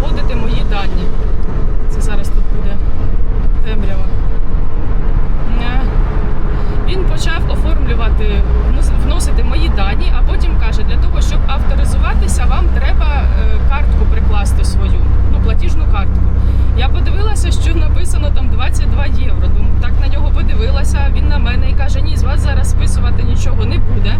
вводити мої дані. Це зараз тут буде темрява. Е, Він почав оформлювати, вносити мої дані, а потім каже, для того, щоб авторизуватися, вам треба е, картку прикласти свою, ну, платіжну картку. Я подивилася, що написано там 22 євро. Так на нього подивилася. Він на мене і каже: ні, з вас зараз списувати нічого не буде.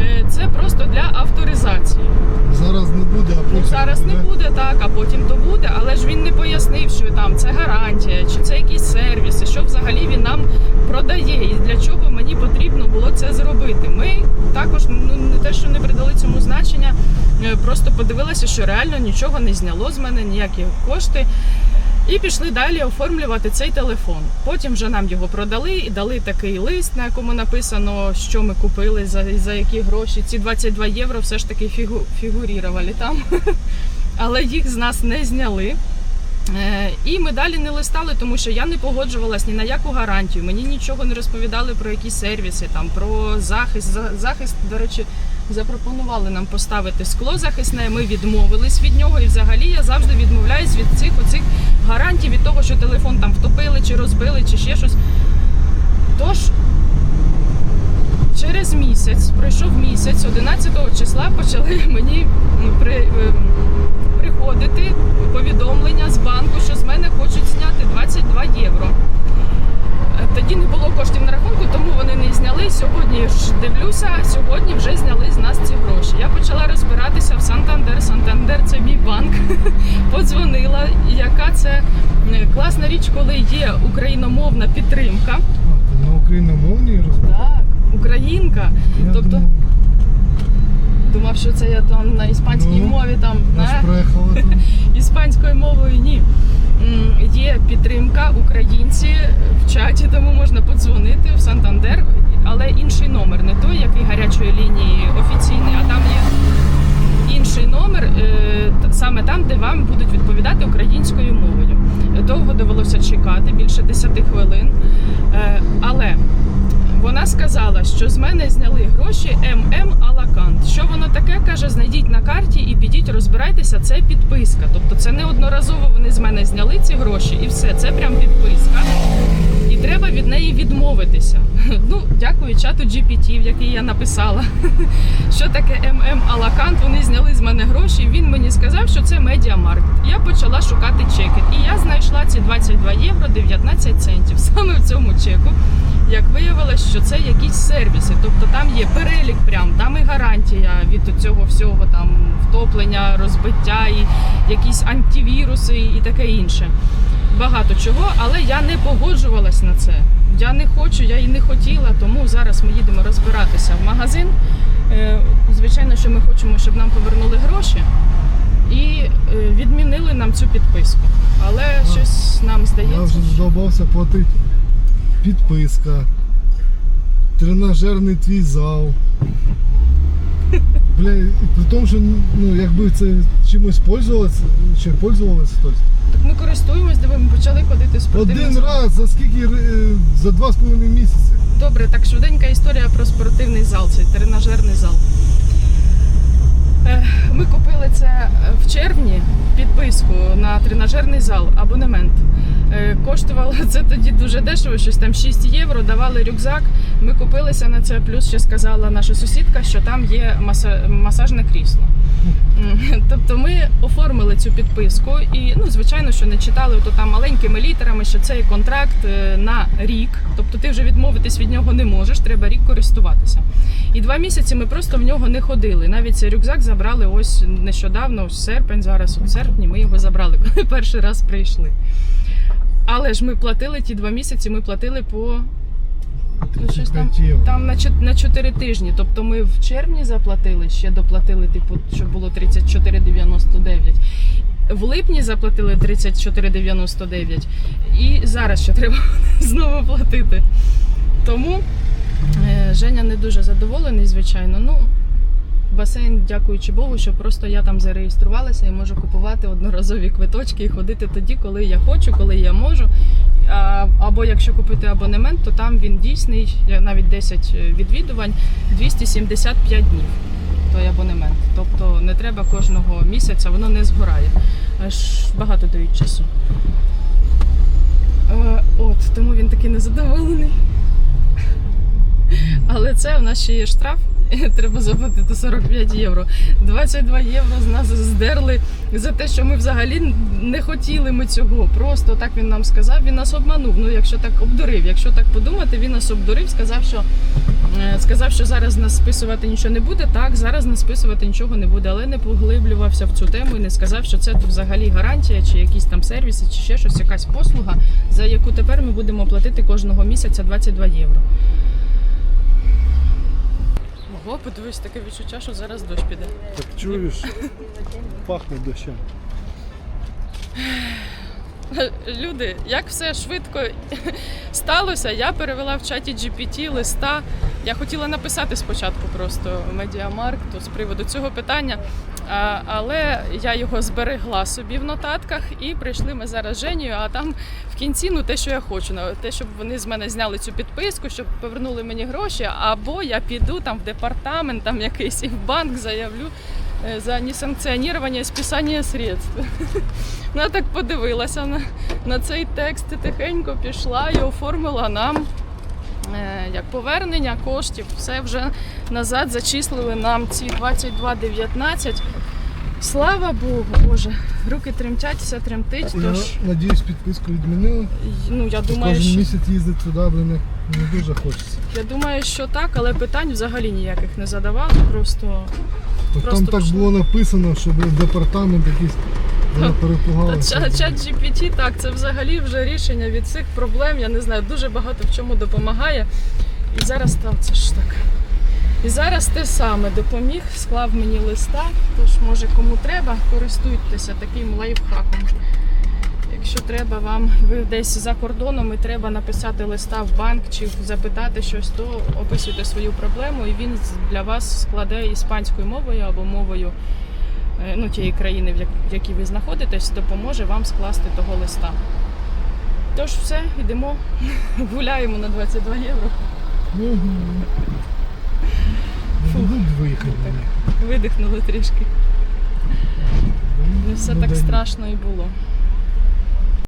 Е, Це просто для авторизації. Зараз не буде, а потім Ну, зараз не буде так, а потім то буде. Але ж він не пояснив, що там це гарантія, чи це якісь сервіси, що взагалі він нам продає, і для чого мені потрібно було це зробити. Ми також ну не те, що не придали цьому значення, е, просто подивилися, що реально нічого не зняло з мене, ніякі кошти. І пішли далі оформлювати цей телефон. Потім вже нам його продали і дали такий лист, на якому написано, що ми купили, за, за які гроші. Ці 22 євро все ж таки фігу, фігурірували там, але їх з нас не зняли. Е, І ми далі не листали, тому що я не погоджувалась ні на яку гарантію. Мені нічого не розповідали про якісь сервіси, там про захист. За- Захист, до речі, запропонували нам поставити скло захисне. Ми відмовились від нього. І взагалі я завжди відмовляюсь від цих оцих гарантій, від того, що телефон там втопили чи розбили, чи ще щось. Тож. Через місяць, пройшов місяць, 11 числа почали мені при, ем, приходити повідомлення з банку, що з мене хочуть зняти 22 євро. Е, Тоді не було коштів на рахунку, тому вони не зняли. Сьогодні ж дивлюся, сьогодні вже зняли з нас ці гроші. Я почала розбиратися в Сантандер. Банк. Подзвонила, яка це е, класна річ, коли є україномовна підтримка. А, ти на україномовній розмовляєш? Так, українка. Я тобто- думав, Думав, що це я там на іспанській Ну, мові там на іспанською мовою ні. Є підтримка українці в чаті, тому можна подзвонити в Сантандер, але інший номер, не той, який гарячої лінії офіційний, а там є інший номер, е, саме там, де вам будуть відповідати українською мовою. Довго довелося чекати, більше 10 хвилин. Е, Але вона сказала, що з мене зняли гроші ММ Алакант. Що воно таке? каже, знайдіть на карті і підіть, розбирайтеся. Це підписка. Тобто це не одноразово вони з мене зняли ці гроші, і все. Це прям підписка. Треба від неї відмовитися. Ну, дякую чату GPT, в який я написала. Що таке ММ Алакант? Вони зняли з мене гроші. Він мені сказав, що це медіамаркт. Я почала шукати чеки. І я знайшла ці 22 євро 19 центів. Саме в цьому чеку. Як виявилось, що це якісь сервіси, тобто там є перелік, прям там і гарантія від цього всього, там втоплення, розбиття, і якісь антивіруси і таке інше. Багато чого, але я не погоджувалась на це. Я не хочу, я і не хотіла, тому зараз ми їдемо розбиратися в магазин. Е, Звичайно, що ми хочемо, щоб нам повернули гроші і е, відмінили нам цю підписку. Але А, щось нам Я здається. вже задовбався платити. Підписка. Тренажерний твій зал. Бля, і при тому, що ну, якби це чимось пользувалось, чи пользувалось хтось. Так ми користуємось, де ми почали ходити в Один раз за скільки е, за два з половиною місяці. Добре, так швиденька історія про спортивний зал, цей тренажерний зал. Е, Ми купили це в червні підписку на тренажерний зал, абонемент. Е, Коштувало це тоді дуже дешево, щось там 6 євро, давали рюкзак. Ми купилися на це, плюс ще сказала наша сусідка, що там є маса- масажне крісло. Тобто ми оформили цю підписку і, ну, звичайно, що не читали то там маленькими літерами, що цей контракт е, на рік. Тобто ти вже відмовитись від нього не можеш, треба рік користуватися. І два місяці ми просто в нього не ходили. Навіть рюкзак забрали ось нещодавно, ось серпень, зараз у серпні ми його забрали, коли перший раз прийшли. Але ж ми платили ті два місяці, ми платили по Ну, щось там, там на, чот- на 4 тижні. Тобто ми в червні заплатили, ще доплатили, типу, щоб було 34,99. В липні заплатили 34,99. І зараз ще треба знову платити. Тому е, Женя не дуже задоволений, звичайно. Ну, басейн, дякуючи Богу, що просто я там зареєструвалася і можу купувати одноразові квиточки і ходити тоді, коли я хочу, коли я можу. Або якщо купити абонемент, то там він дійсний, навіть 10 відвідувань, 275 днів той абонемент. Тобто не треба кожного місяця, воно не згорає. аж багато дають часу. Е, От, тому він такий незадоволений. Але це в нас ще є штраф. Треба заплатити 45 євро. 22 євро з нас здерли за те, що ми взагалі не хотіли ми цього. Просто так він нам сказав. Він нас обманув. Ну, якщо так обдурив, якщо так подумати, він нас обдурив, сказав, що е, сказав, що зараз нас списувати нічого не буде. Так, зараз нас списувати нічого не буде, але не поглиблювався в цю тему і не сказав, що це взагалі гарантія, чи якісь там сервіси, чи ще щось, якась послуга, за яку тепер ми будемо платити кожного місяця 22 євро. Ого, подивись, таке відчуття, що зараз дощ піде. Так чуєш? Пахне дощем. Люди, як все швидко сталося, я перевела в чаті GPT листа. Я хотіла написати спочатку просто медіамаркту з приводу цього питання, але я його зберегла собі в нотатках і прийшли ми зараз з а там в кінці ну те, що я хочу, на- те, щоб вони з мене зняли цю підписку, щоб повернули мені гроші, або я піду там в департамент, там якийсь і в банк заявлю за несанкціонування списання средств. Вона так подивилася на, на цей текст і тихенько пішла і оформила нам е, як повернення коштів. Все вже назад зачислили нам ці 22,19. Слава Богу, Боже, руки тремтять, все тремтить. Я Тож, надіюсь, підписку відмінили. ну я думаю, Кожен що місяць їздити туди, блин, не- не дуже хочеться. я думаю, що так, але питань взагалі ніяких не задавали. Просто Так Просто там так було написано, що департамент якийсь чат, чат GPT, так, це взагалі вже рішення від цих проблем. Я не знаю, дуже багато в чому допомагає. І зараз там це ж так. І зараз те саме допоміг, склав мені листа. Тож, може, кому треба, користуйтеся таким лайфхаком. Якщо треба вам, ви десь за кордоном і треба написати листа в банк чи запитати щось, то описуйте свою проблему, і він для вас складе іспанською мовою або мовою е, ну, тієї країни, в якій ви знаходитесь, допоможе вам скласти того листа. Тож все, йдемо, гуляємо на 22 євро. Мені. Видихнули трішки. Не все Ну, так страшно і було.